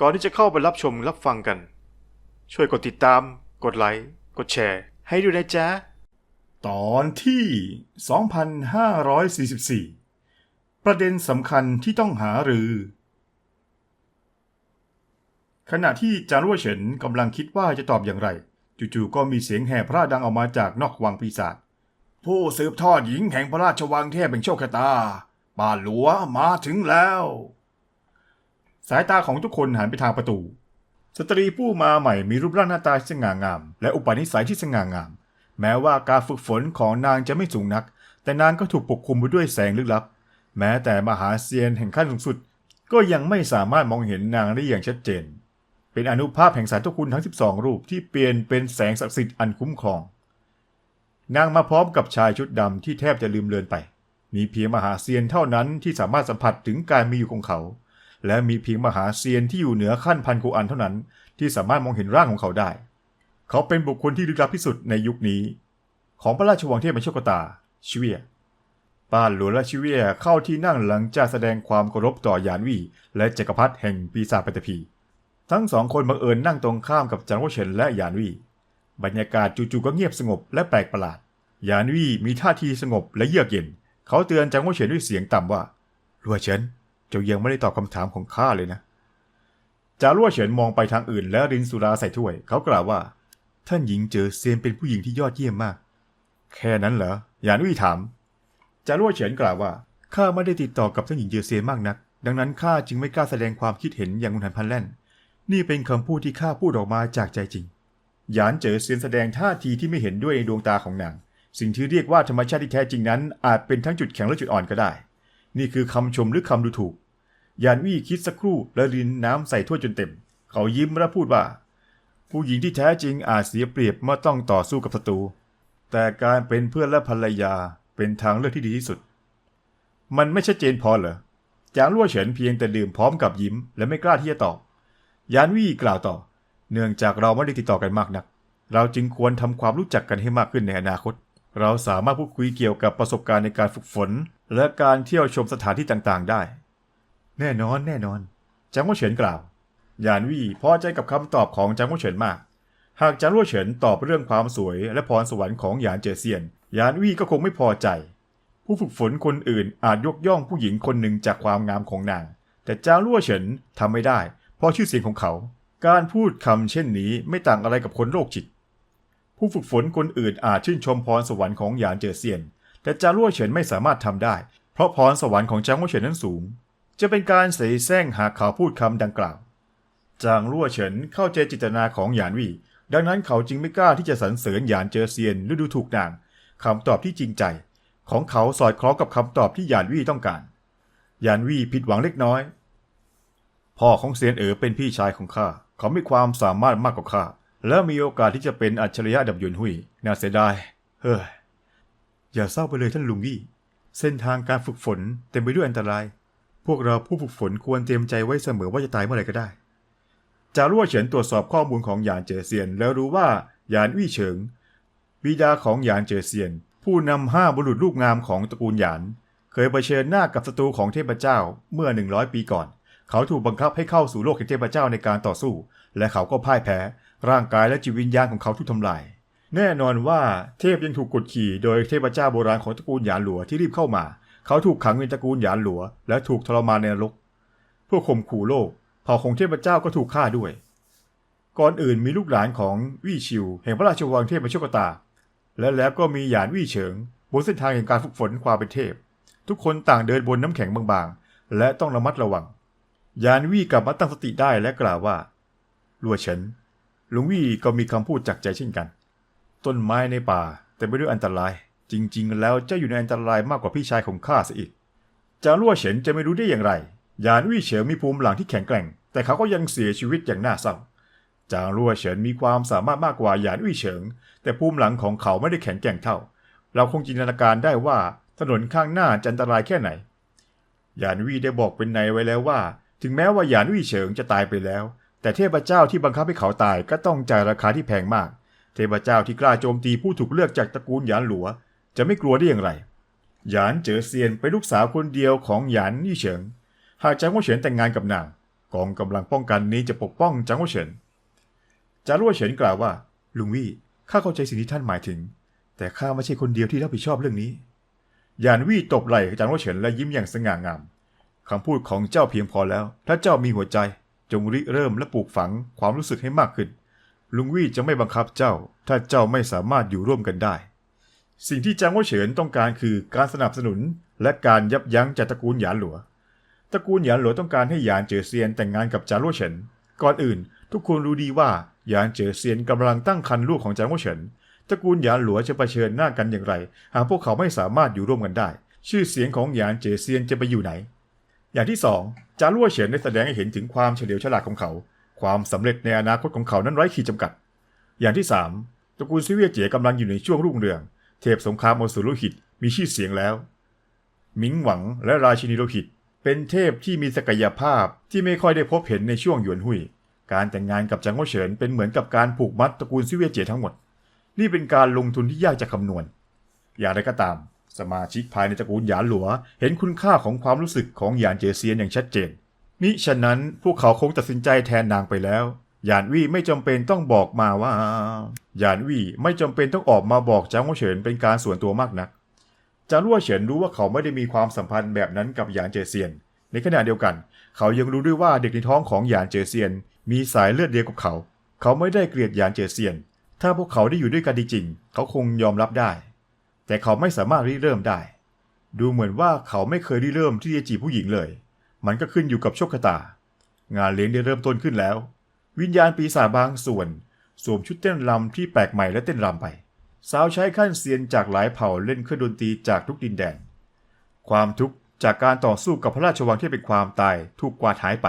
ก่อนที่จะเข้าไปรับชมรับฟังกัน ช่วยกดติดตาม กดไลค์ กดแชร์ ให้ด้วยนะจ๊ะ ตอนที่ 2544 ประเด็นสำคัญที่ต้องหารือ ขณะที่จารวเฉินกำลังคิดว่าจะตอบอย่างไร จู่ๆก็มีเสียงแห่พระดังออกมาจากนอกวังปีศาจผู้สืบทอดหญิงแห่งพระราชวังเทพแห่งโชคชะตาบ้าหลวงมาถึงแล้ว สายตาของทุกคนหันไปทางประตู สตรีผู้มาใหม่มีรูปร่างหน้าตาที่สง่างาม และอุปนิสัยที่สง่างาม แม้ว่าการฝึกฝนของนางจะไม่สูงนัก แต่นางก็ถูกปกคลุมไปด้วยแสงลึกลับ แม้แต่มหาเซียนแห่งขั้นสูงสุด ก็ยังไม่สามารถมองเห็นนางได้อย่างชัดเจน เป็นอนุภาพแห่งสารทคุณทั้ง 12 รูปที่เปลี่ยนเป็นแสงศักดิ์สิทธิ์อันคุ้มครอง นางมาพร้อมกับชายชุดดำที่แทบจะลืมเลือนไป มีเพียงมหาเซียนเท่านั้นที่สามารถสัมผัสถึงการมีอยู่ของเขา และมีเพียงมหาเซียนที่อยู่เหนือขั้นพันกุอันเท่านั้น ที่สามารถมองเห็นร่างของเขาได้ เขาเป็นบุคคลที่ลึกลับที่สุดในยุคนี้ ของพระราชวังเทพมชกตาชิเวียป้านหลวงและชิเวียเข้าที่นั่งหลังจากแสดงความเคารพต่อหยานวี่และจักรพรรดิแห่งปีศาจปัตตภีทั้งสองคนบังเอิญนั่งตรงข้ามกับจันวเฉินและหยานวี่บรรยากาศจู่ๆก็เงียบสงบและแปลกประหลาดหยานวี่มีท่าทีสงบและเยือกเย็น เขาเตือนจังวเฉินด้วยเสียงต่ำว่าลัวเฉินเจ้ายังไม่ได้ตอบคำถามของข้าเลยนะ จารั่วเฉินมองไปทางอื่น และรินสุราใส่ถ้วย เขากล่าวว่า ท่านหญิงเจอเซียนเป็นผู้หญิงที่ยอดเยี่ยมมาก แค่นั้นเหรอ หยานวี่ถาม จารั่วเฉินกล่าวว่า ข้าไม่ได้ติดต่อกับท่านหญิงเจอเซียนมากนัก ดังนั้นข้าจึงไม่กล้าแสดงความคิดเห็นอย่างมุนหันพันแล่น นี่เป็นคำพูดที่ข้าพูดออกมาจากใจจริง หยานเจอเซียนแสดงท่าทีที่ไม่เห็นด้วยในดวงตาของนาง สิ่งที่เรียกว่าธรรมชาติที่แท้จริงนั้น อาจเป็นทั้งจุดแข็งและจุดอ่อนก็ได้ นี่คือคำชมหรือคำดูถูก ยานวี่คิดสักครู่แล้วรินน้ำใส่ถ้วยจนเต็ม เขายิ้มและพูดว่า ผู้หญิงที่แท้จริงอาจเสียเปรียบเมื่อต้องต่อสู้กับศัตรู แต่การเป็นเพื่อนและภรรยาเป็นทางเลือกที่ดีที่สุด มันไม่ชัดเจนพอเหรอจางลั่วเฉินเพียงแต่ดื่มพร้อมกับยิ้ม และไม่กล้าที่จะตอบ ยานวี่กล่าวต่อ เนื่องจากเราไม่ได้ติดต่อกันมากนัก เราจึงควรทำความรู้จักกันให้มากขึ้นในอนาคต เราสามารถพูดคุยเกี่ยวกับประสบการณ์ในการฝึกฝน และการเที่ยวชมสถานที่ต่างๆ ได้ แน่นอนแน่นอน จางว่าเฉินกล่าว หยานวี่พอใจกับคำตอบของจางว่าเฉินมาก หากจางว่าเฉินตอบเรื่องความสวยและพรสวรรค์ของหยานเจเซียน หยานวี่ก็คงไม่พอใจ ผู้ฝึกฝนคนอื่นอาจยกย่องผู้หญิงคนหนึ่งจากความงามของนาง แต่จางลั่วเฉินทำไม่ได้ เพราะชื่อเสียงของเขา การพูดคำเช่นนี้ไม่ต่างอะไรกับคนโรคจิต ผู้ฝึกฝนคนอื่นอาจชื่นชมพรสวรรค์ของหยานเจอเซียน แต่จางลั่วเฉินไม่สามารถทำได้ เพราะพรสวรรค์ของจางลั่วเฉินนั้นสูง จะเป็นการเสแสร้งหากเขาพูดคำดังกล่าว จางลั่วเฉินเข้าใจจิตนาของหยานวี่ดังนั้นเขาจึงไม่กล้าที่จะสรรเสริญหยานเจอเซียนหรือดูถูกนางคำตอบที่จริงใจ ของเขาสอดคล้องกับคำตอบที่หยานวี่ต้องการหยานวี่ผิดหวังเล็กน้อย พ่อของเซียนเอ๋อเป็นพี่ชายของข้าเขามีความสามารถมากกว่าข้าและมีโอกาสที่จะเป็นอัจฉริยะดับยุนหุยน่าเสียดายเฮ้ยอย่าเศร้าไปเลยท่านลุงวี่เส้นทางการฝึกฝนเต็มไปด้วยอันตราย พวกเราผู้ฝึกฝนควรเตรียมใจไว้เสมอว่าจะตายเมื่อไหร่ก็ได้จารั่วเฉินตรวจสอบข้อมูลของหยานเจอเซียน แล้วรู้ว่าหยานวี่เฉิง บิดาของหยานเจอเซียน ผู้นำห้าบุรุษลูกงามของตระกูลหยาน เคยเผชิญหน้ากับศัตรูของเทพเจ้าเมื่อ 100 ปีก่อน เขาถูกบังคับให้เข้าสู่โลกแห่งเทพเจ้าในการต่อสู้ และเขาก็พ่ายแพ้ ร่างกายและจิตวิญญาณของเขาถูกทำลาย แน่นอนว่าเทพยังถูกกดขี่โดยเทพเจ้าโบราณของตระกูลหยานหลัวที่รีบเข้ามา เขาถูกขังในตระกูลหยานหลัว และถูกทรมานในนรกเพื่อข่มขู่โลกเผ่าของเทพเจ้าก็ถูกฆ่าด้วย ก่อนอื่นมีลูกหลานของวี่ชิว แห่งพระราชวังเทพมชกตา และแล้วก็มีหยานวี่เฉิงบนเส้นทางแห่งการฝึกฝนความเป็นเทพ ทุกคนต่างเดินบนน้ำแข็งบางๆ และต้องระมัดระวัง ยานวี่กลับมาตั้งสติได้และกล่าวว่าลัวเฉินลุงวี่ก็มีคำพูดจากใจเช่นกัน ต้นไม้ในป่าแต่ไม่ด้วยอันตราย จริง ๆ แล้วเจ้าอยู่ในอันตรายมากกว่าพี่ชายของข้าซะอีกจางลั่วเฉินจะไม่รู้ได้อย่างไร ยานวี่เฉิงมีภูมิหลังที่แข็งแกร่ง แต่เขาก็ยังเสียชีวิตอย่างน่าเศร้า จางลั่วเฉินมีความสามารถมากกว่าหยานวี่เฉิง แต่ภูมิหลังของเขาไม่ได้แข็งแกร่งเท่า เราคงจินตนาการได้ว่าถนนข้างหน้าจะอันตรายแค่ไหนหยานวี่ได้บอกเป็นในไว้แล้วว่า ถึงแม้ว่าหยานวี่เฉิงจะตายไปแล้ว แต่เทพเจ้าที่บังคับให้เขาตายก็ต้องจ่ายราคาที่แพงมาก เทพเจ้าที่กล้าโจมตีผู้ถูกเลือกจากตระกูลหยานหลัว จะไม่กลัวได้อย่างไร หยานเจ๋อเซียนเป็นลูกสาวคนเดียวของหยานยี่เฉิง หากจางว่าเฉินแต่งงานกับนาง กองกำลังป้องกันนี้จะปกป้องจางหัวเฉินจารั่วเฉินกล่าวว่า ลุงวี่ข้าเข้าใจสิ่งที่ท่านหมายถึง แต่ข้าไม่ใช่คนเดียวที่รับผิดชอบเรื่องนี้หยานวี่ตบไหล่จางรั่วเฉินและยิ้มอย่างสง่างามคำพูดของเจ้าเพียงพอแล้ว ถ้าเจ้ามีหัวใจ จงริเริ่มและปลูกฝังความรู้สึกให้มากขึ้น ลุงวี่จะไม่บังคับเจ้า ถ้าเจ้าไม่สามารถอยู่ร่วมกันได้ สิ่งที่จางว่าเฉินต้องการคือการสนับสนุนและการยับยั้งจากตระกูลหยานหลัว ตระกูลหยานหลัวต้องการให้หยานเจ๋อเซียนแต่งงานกับจางรั่วเฉิน ก่อนอื่น ทุกคนรู้ดีว่าหยานเจ๋อเซียนกำลังตั้งครรภ์ลูกของจางรั่วเฉิน ตระกูลหยานหลัวจะะเผชิญหน้ากันอย่างไร หากพวกเขาไม่สามารถอยู่ร่วมกันได้ ชื่อเสียงของหยานเจ๋อเซียนจะไปอยู่ไหน อย่างที่สองจารั่วเฉินได้แสดงให้เห็นถึงความเฉลียวฉลาดของเขา ความสำเร็จในอนาคตของเขานั้นไร้ขีดจำกัด อย่างที่สามตระกูลซิเวียเจียกำลังอยู่ในช่วงรุ่งเรือง เทพสงครามอสูรโลหิตมีชื่อเสียงแล้ว หมิงหวังและราชินีโลหิต เป็นเทพที่มีศักยภาพที่ไม่ค่อยได้พบเห็นในช่วงหยวนหุย การแต่งงานกับจางโง่เฉินเป็นเหมือนกับการผูกมัดตระกูลซิเวียเจียทั้งหมด นี่เป็นการลงทุนที่ยากจะคำนวณ อย่างไรก็ตาม สมาชิกภายในตระกูลหยานหลัว เห็นคุณค่าของความรู้สึกของหยานเจเซียนอย่างชัดเจนมิฉะนั้นพวกเขาคงตัดสินใจแทนนางไปแล้ว หยานวี่ไม่จำเป็นต้องบอกมาว่าหยานวี่ไม่จำเป็นต้องออกมาบอกจางว่าเฉินเป็นการส่วนตัวมากนักจางรั่วเฉินรู้ว่าเขาไม่ได้มีความสัมพันธ์แบบนั้นกับหยานเจเซียน ในขณะเดียวกัน เขายังรู้ด้วยว่าเด็กในท้องของหยานเจเซียน มีสายเลือดเดียวกับเขา เขาไม่ได้เกลียดหยานเจเซียน ถ้าพวกเขาได้อยู่ด้วยกันจริงๆเขาคงยอมรับได้ แต่เขาไม่สามารถริเริ่มได้ ดูเหมือนว่าเขาไม่เคยริเริ่มที่จะจีบผู้หญิงเลย มันก็ขึ้นอยู่กับโชคชะตา งานเลี้ยงได้เริ่มต้นขึ้นแล้ว วิญญาณปีศาจบางส่วนสวมชุดเต้นรำที่แปลกใหม่และเต้นรำไป สาวใช้ขั้นเซียนจากหลายเผ่าเล่นเครื่องดนตรีจากทุกดินแดน ความทุกข์จากการต่อสู้กับพระราชวังที่เป็นความตายถูกกวาดหายไป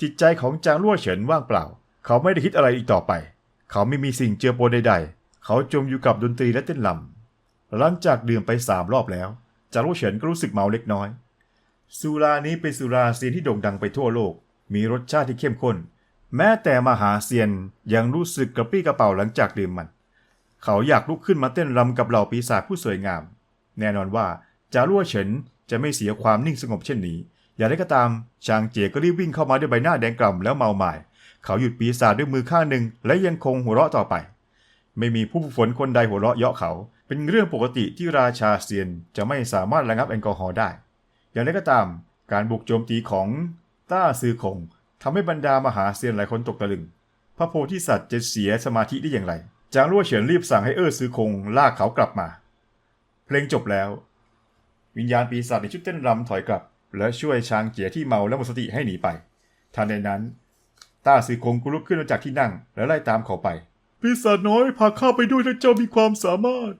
จิตใจของจางลั่วเฉินว่างเปล่า เขาไม่ได้คิดอะไรอีกต่อไป เขาไม่มีสิ่งเจือปนใดๆ เขาจมอยู่กับดนตรีและเต้นรำหลังจากดื่มไปสามรอบแล้ว จางลั่วเฉินก็รู้สึกเมาเล็กน้อย สุรานี้เป็นสุราเซียนที่โด่งดังไปทั่วโลก มีรสชาติที่เข้มข้น แม้แต่มหาเซียนยังรู้สึกกระปรี้กระเป๋าหลังจากดื่มมัน เขาอยากลุกขึ้นมาเต้นรำกับเหล่าปีศาจผู้สวยงาม แน่นอนว่าจารั่วเฉินจะไม่เสียความนิ่งสงบเช่นนี้ อย่างไรก็ตามชางเจียก็รีบวิ่งเข้ามาด้วยใบหน้าแดงกล่ำแล้วเมาหมาย เขาหยุดปีศาจด้วยมือข้างหนึ่งและยังคงหัวเราะต่อไป ไม่มีผู้ฝึกฝนคนใดหัวเราะเยาะเขา เป็นเรื่องปกติที่ราชาเซียนจะไม่สามารถระงับแอลกอฮอล์ได้ อย่างไรก็ตาม การบุกโจมตีของต้าซือคง ทำให้บรรดามหาเซียนหลายคนตกตะลึง พระโพธิสัตว์จะเสียสมาธิได้อย่างไร จางรั่วเฉินรีบสั่งให้เอ้อซือคงลากเขากลับมา เพลงจบแล้ว วิญญาณปีศาจในชุดเต้นรำถอยกลับ และช่วยชางเจียที่เมาและหมดสติให้หนีไป ทันใดนั้น ต้าซือคงก็ลุกขึ้นมาจากที่นั่ง และไล่ตามเขาไป ปีศาจน้อยพาข้าไปด้วยถ้าเจ้ามีความสามารถ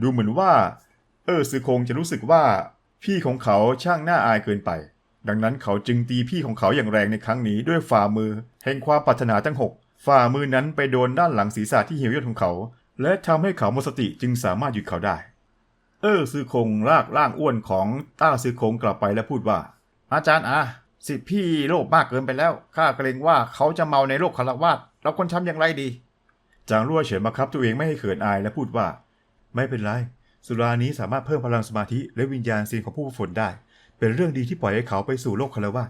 ดูเหมือนว่า เออซือคงจะรู้สึกว่าพี่ของเขาช่างน่าอายเกินไป ดังนั้นเขาจึงตีพี่ของเขาอย่างแรงในครั้งนี้ด้วยฝ่ามือ แห่งความปรารถนาทั้งหกฝ่ามือนั้นไปโดนด้านหลังศีรษะที่เหี่ยวย่นของเขา และทำให้เขาหมดสติจึงสามารถหยุดเขาได้ เออซือคงลากร่างอ้วนของต้าซือคงกลับไปและพูดว่า อาจารย์อาสิทธิพี่โลภมากเกินไปแล้วข้าเกรงว่าเขาจะเมาในโลกคารวาสเราควรทำอย่างไรดี จางรั่วเฉินบังคับตัวเองไม่ให้เขินอายและพูดว่า ไม่เป็นไร สุรานี้สามารถเพิ่มพลังสมาธิและวิญญาณซีนของผู้ฝึกฝนได้ เป็นเรื่องดีที่ปล่อยให้เขาไปสู่โลกคารวา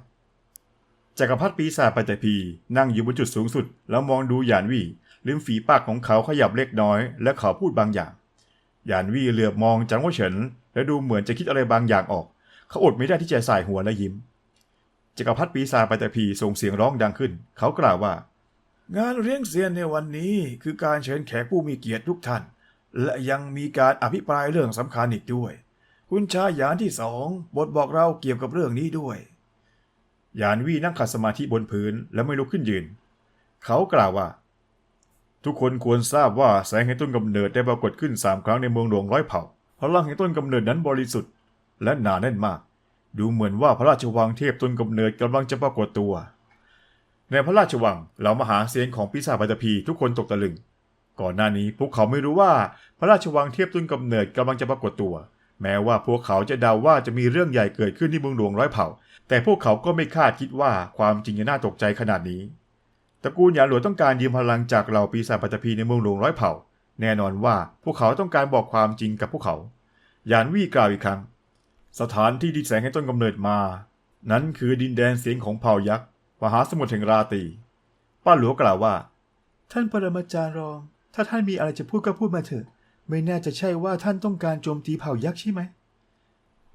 จักรพรรดิปีศาจปัจจพีนั่งอยู่บนจุดสูงสุด แล้วมองดูหยานวี่ริมฝีปากของเขาขยับเล็กน้อย และเขาพูดบางอย่างหยานวี่เหลือบมองจางว่าเฉิน และดูเหมือนจะคิดอะไรบางอย่างออก เขาอดไม่ได้ที่จะสายหัวและยิ้มจักรพรรดิปีศาจปัตตพีส่งเสียงร้องดังขึ้น เขากล่าวว่า งานเลี้ยงเซียนในวันนี้คือการเชิญแขกผู้มีเกียรติทุกท่าน และยังมีการอภิปรายเรื่องสำคัญอีกด้วย คุณชายยานที่สองบทบอกเราเกี่ยวกับเรื่องนี้ด้วย ยานวี่นั่งขัดสมาธิบนพื้นและไม่ลุกขึ้นยืน เขากล่าวว่า ทุกคนควรทราบว่าแสงแห่งต้นกำเนิดได้ปรากฏขึ้นสามครั้งในเมืองหลวงร้อยเผ่าพลังแห่งต้นกำเนิดนั้นบริสุทธิ์ และหนาแน่นมาก ดูเหมือนว่าพระราชวังเทพต้นกำเนิดกำลังจะปรากฏตัว ในพระราชวังเหล่ามหาเซียนของปีศาจปัตตภีทุกคนตกตะลึง ก่อนหน้านี้พวกเขาไม่รู้ว่าพระราชวังเทพต้นกำเนิดกำลังจะปรากฏตัว แม้ว่าพวกเขาจะเดาว่าจะมีเรื่องใหญ่เกิดขึ้นที่เมืองหลวงร้อยเผ่า แต่พวกเขาก็ไม่คาดคิดว่าความจริงจะน่าตกใจขนาดนี้ ตระกูลหยานหลวงต้องการยืมพลังจากเหล่าปีศาจปัตภีในเมืองหลวงร้อยเผ่า แน่นอนว่าพวกเขาต้องการบอกความจริงกับพวกเขาหยานวี่กล่าวอีกครั้ง สถานที่ที่แสงให้ต้นกำเนิดมา นั้นคือดินแดนเสียงของเผ่ายักษ์มหาสมุทรแห่งราตรีป้าหลวงกล่าวว่า ท่านปรมาจารย์รอง ถ้าท่านมีอะไรจะพูดก็พูดมาเถอะ ไม่น่าจะใช่ว่าท่านต้องการโจมตีเผ่ายักษ์ใช่ไหม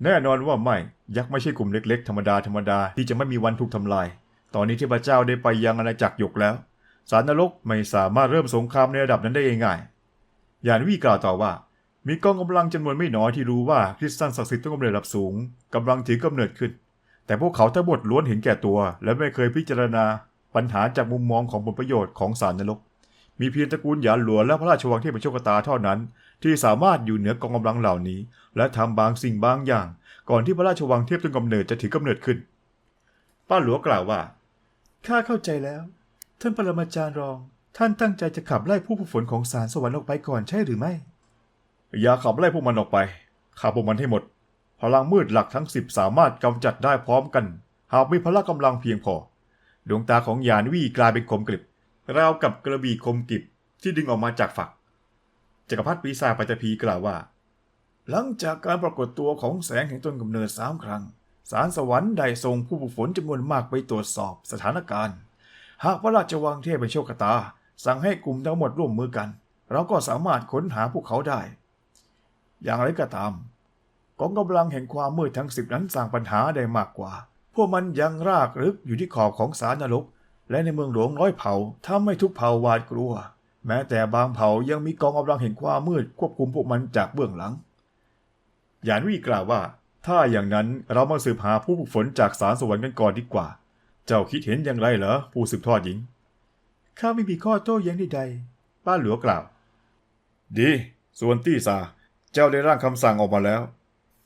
แน่นอนว่าไม่ ยักษ์ไม่ใช่กลุ่มเล็กๆ ธรรมดาธรรมดาที่จะไม่มีวันถูกทำลาย ตอนนี้เทพเจ้าได้ไปยังอาณาจักรหยกแล้ว สารนรกไม่สามารถเริ่มสงครามในระดับนั้นได้ง่ายๆยานวีกล่าวต่อว่า มีกองกำลังจำนวนไม่น้อยที่รู้ว่าคริสตันศักดิ์สิทธิ์ต้องกำเนิดระดับสูงกำลังถือกำเนิดขึ้น แต่พวกเขาทั้งหมดล้วนเห็นแก่ตัว และไม่เคยพิจารณาปัญหาจากมุมมองของผลประโยชน์ของสารนรก มีเพียงตระกูลหยานหลวงและพระราชวังเทพโชคตาเท่านั้น ที่สามารถอยู่เหนือกองกำลังเหล่านี้ และทำบางสิ่งบางอย่าง ก่อนที่พระราชวังเทพต้นกำเนิดจะถือกำเนิดขึ้น ป้าหลวงกล่าวว่าข้าเข้าใจแล้ว ท่านปรมาจารย์รอง ท่านตั้งใจจะขับไล่ผู้ผู้ฝนของสารสวรรค์ออกไปก่อนใช่หรือไม่ อย่าขับไล่พวกมันออกไปฆ่าพวกมันให้หมด พลังมืดหลักทั้งสิบสามารถกำจัดได้พร้อมกัน หากมีพละกำลังเพียงพอ ดวงตาของยานวี่กลายเป็นคมกริบ ราวกับกระบี่คมกิบที่ดึงออกมาจากฝักจักรพรรดิปีศาจปัตตภีกล่าวว่า หลังจากการปรากฏตัวของแสงแห่งต้นกำเนิดสามครั้งสารสวรรค์ได้ส่งผู้ฝึกฝนจำนวนมากไปตรวจสอบสถานการณ์ หากพระราชวังเทพเป็นโชคตา สั่งให้กลุ่มทั้งหมดร่วมมือกัน เราก็สามารถค้นหาพวกเขาได้ อย่างไรก็ตามกองกำลังแห่งความมืดทั้งสิบนั้นสร้างปัญหาได้มากกว่า พวกมันยังรากลึกอยู่ที่ขอบของสารนรก และในเมืองหลวงร้อยเผ่าทำให้ทุกเผ่าหวาดกลัว แม้แต่บางเผ่ายังมีกองกำลังแห่งความมืดควบคุมพวกมันจากเบื้องหลังยานวีกล่าวว่า ถ้าอย่างนั้นเรามาสืบหาผู้ฝึกฝนจากสารสวรรค์กันก่อนดีกว่า เจ้าคิดเห็นอย่างไรเหรอผู้สืบทอดหญิงข้าไม่มีข้อโต้แย้งใดๆป้าหลวงกล่าว ดี ส่วนตี้ซาเจ้าได้ร่างคำสั่งออกมาแล้ว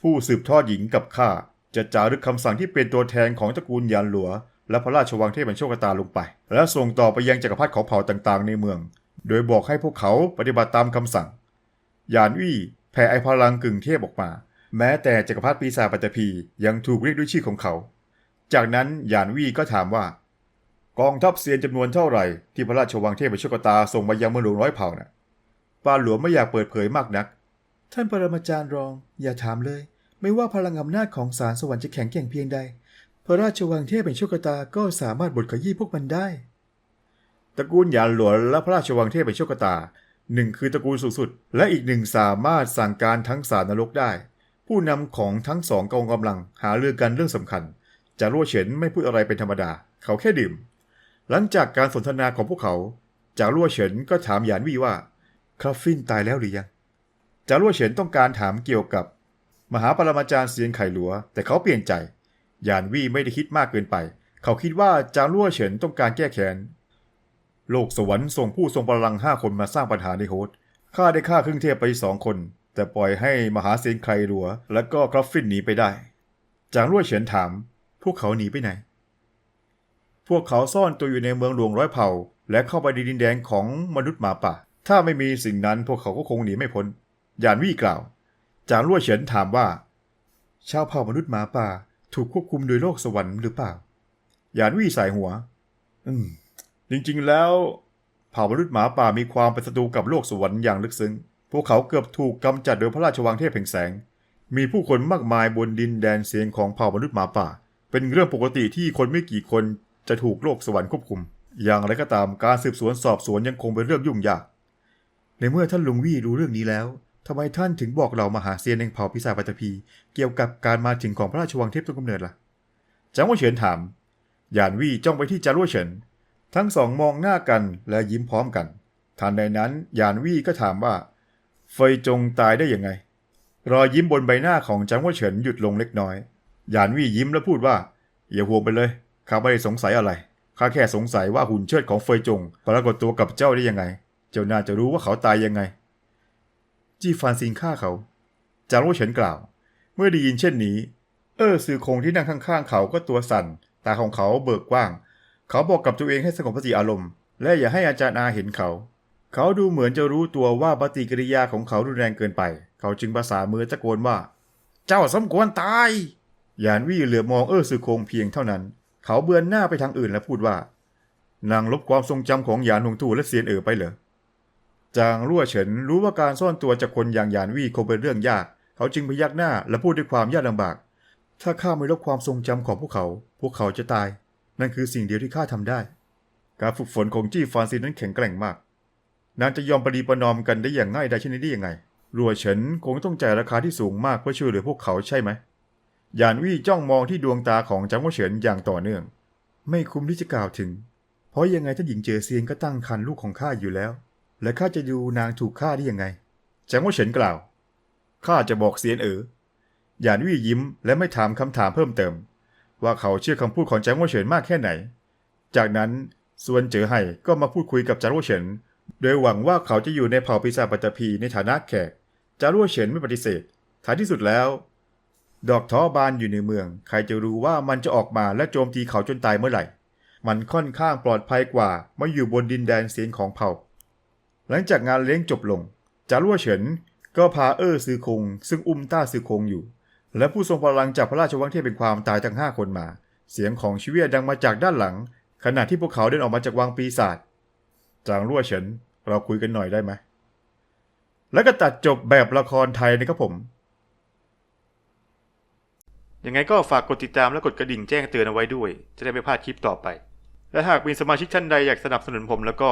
ผู้สืบทอดหญิงกับข้าจะจารึกคำสั่งที่เป็นตัวแทนของตระกูลยานหลัว และพระราชวังเทพแห่งโชคตาลงไป และส่งต่อไปยังจักรพรรดิของเผ่าต่างๆ ในเมือง โดยบอกให้พวกเขาปฏิบัติตามคำสั่ง ยานวี่แผ่ไอพลังกึ่งเทพออกมา แม้แต่จักรพรรดิปีศาจปัตภียังถูกเรียกด้วยชื่อของเขา จากนั้นยานวี่ก็ถามว่า กองทัพเซียนจำนวนเท่าไหร่ที่พระราชวังเทพโชคตาส่งมายังเมืองหลวงร้อยเผ่าน่ะปาหลวงไม่อยากเปิดเผยมากนัก ท่านปรมาจารย์รอง อย่าถามเลย ไม่ว่าพลังอำนาจของสารสวรรค์จะแข็งแกร่งเพียงใด ระราชวังเทพแห่งโชคตาก็สามารถบดขยี้พวกมันได้ ตระกูลหยานหลวงและพระราชวังเทพแห่งโชคตาหนึ่งคือตระกูลสูงสุด และอีกหนึ่งสามารถสั่งการทั้งสารนรกได้ ผู้นำของทั้งสองกองกำลังหาเรื่องกันเรื่องสำคัญจารั่วเฉินไม่พูดอะไรเป็นธรรมดา เขาแค่ดื่ม หลังจากการสนทนาของพวกเขาจารั่วเฉินก็ถามหยานวี่ว่าคราฟฟินตายแล้วหรือยังจารั่วเฉินต้องการถามเกี่ยวกับ มหาปรมาจารย์เซียนไข่หลัว แต่เขาเปลี่ยนใจ ยานวี่ไม่ได้คิดมากเกินไป เขาคิดว่าจารั่วเฉินต้องการแก้แค้น โลกสวรรค์ส่งผู้ทรงพลังห้าคนมาสร้างปัญหาในโฮสข้าได้ฆ่าครึ่งเทพไปสองคน แต่ปล่อยให้มหาเซียนไข่หลัว และก็กราฟฟินหนีไปได้ จางรั่วเฉินถาม พวกเขาหนีไปไหน พวกเขาซ่อนตัวอยู่ในเมืองหลวงร้อยเผ่า และเข้าไปในดินแดนของมนุษย์หมาป่า ถ้าไม่มีสิ่งนั้นพวกเขาก็คงหนีไม่พ้น ยานวี่กล่าว จางรั่วเฉินถามว่าชาวเผ่ามนุษย์หมาป่า ถูกควบคุมโดยโลกสวรรค์หรือเปล่า หยานวี่สายหัว อืม จริงๆแล้วเผ่ามนุษย์หมาป่ามีความเป็นศัตรูกับโลกสวรรค์อย่างลึกซึ้ง พวกเขาเกือบถูกกำจัดโดยพระราชวังเทพแห่งแสง มีผู้คนมากมายบนดินแดนเสียงของเผ่ามนุษย์หมาป่า เป็นเรื่องปกติที่คนไม่กี่คนจะถูกโลกสวรรค์ควบคุม อย่างไรก็ตามการสืบสวนสอบสวนยังคงเป็นเรื่องยุ่งยาก ในเมื่อท่านลุงวี่รู้เรื่องนี้แล้วำไมท่านถึงบอกเรามาหาเซียนแห่งเผ่าพิศาจปัตตภีเกี่ยวกับการมาถึงของพระราชวังเทพต้นกำเนิดล่ะจางว่าเฉินถามหยานวี่จ้องไปที่จารั่วเฉิน ทั้งสองมองหน้ากันและยิ้มพร้อมกันทันใดนั้นหยานวี่ก็ถามว่า เฟยจงตายได้ยังไง รอยยิ้มบนใบหน้าของจางว่าเฉินหยุดลงเล็กน้อยหยานวี่ยิ้มและพูดว่าอย่าห่วงไปเลยข้าไม่ได้สงสัยอะไรข้าแค่สงสัยว่าหุ่นเชิดของเฟยจงปรากฏตัวกับเจ้าได้ยังไง เจ้าน่าจะรู้ว่าเขาตายยังไง จี้ฟานซิงฆ่าเขา จางว่าเฉินกล่าว เมื่อได้ยินเช่นนี้ เออซือคงที่นั่งข้างๆ เขาก็ตัวสั่น ตาของเขาเบิกกว้าง เขาบอกกับตัวเองให้สงบสติอารมณ์ และอย่าให้อาจารย์อาเห็นเขา เขาดูเหมือนจะรู้ตัวว่าปฏิกิริยาของเขารุนแรงเกินไป เขาจึงประสามือตะโกนว่า เจ้าสมควรตายหยานวี่เหลือมองเออซือคงเพียงเท่านั้น เขาเบือนหน้าไปทางอื่นและพูดว่า นางลบความทรงจำของหยานหงตู่และเซียนเอ๋อไปเหรอ จางรั่วเฉินรู้ว่าการซ่อนตัวจากคนอย่างหยานวี่คงเป็นเรื่องยาก เขาจึงพยักหน้าและพูดด้วยความยากลำบาก ถ้าข้าไม่ลบความทรงจำของพวกเขา พวกเขาจะตาย นั่นคือสิ่งเดียวที่ข้าทำได้ การฝึกฝนของจี้ฟานซีนั้นแข็งแกร่งมาก นางจะยอมปฏิประนอมกันได้อย่างง่ายได้เช่นนี้ได้ยังไง รัวเฉินคงต้องจ่ายราคาที่สูงมากเพื่อช่วยเหลือพวกเขาใช่ไหมหยานวี่จ้องมองที่ดวงตาของจางว่าเฉินอย่างต่อเนื่อง ไม่คุ้มที่จะกล่าวถึง เพราะยังไงท่านหญิงเจอเซียนก็ตั้งครรภ์ลูกของข้าอยู่แล้ว และข้าจะดูนางถูกฆ่าได้ยังไงจางว่าเฉินกล่าว ข้าจะบอกเซียนเอ๋อหยานวี่ยิ้มและไม่ถามคำถามเพิ่มเติม ว่าเขาเชื่อคำพูดของจางว่าเฉินมากแค่ไหน จากนั้นส่วนเจอไห่ก็มาพูดคุยกับจางว่าเฉิน โดยหวังว่าเขาจะอยู่ในเผ่าปีศาจปัตตภีในฐานะแขกจารั่วเฉินไม่ปฏิเสธ ท้ายที่สุดแล้ว ดอกท้อบานอยู่ในเมือง ใครจะรู้ว่ามันจะออกมาและโจมตีเขาจนตายเมื่อไหร่ มันค่อนข้างปลอดภัยกว่ามาอยู่บนดินแดนเสียงของเผ่า หลังจากงานเลี้ยงจบลง จารั่วเฉินก็พาเออซือคง ซึ่งอุ้มต้าซือคงอยู่ และผู้ทรงพลังจากพระราชวังเทพเป็นความตายทั้งห้าคนมา เสียงของชีเวียดังมาจากด้านหลัง ขณะที่พวกเขาเดินออกมาจากวังปีศาจจางรั่วเฉินเราคุยกันหน่อยได้ไหมแล้วก็ตัดจบแบบละครไทยนะครับผมยังไงก็ฝากกดติดตามและกดกระดิ่งแจ้งเตือนเอาไว้ด้วย จะได้ไม่พลาดคลิปต่อไป และหากมีสมาชิกท่านใดอยากสนับสนุนผมแล้วก็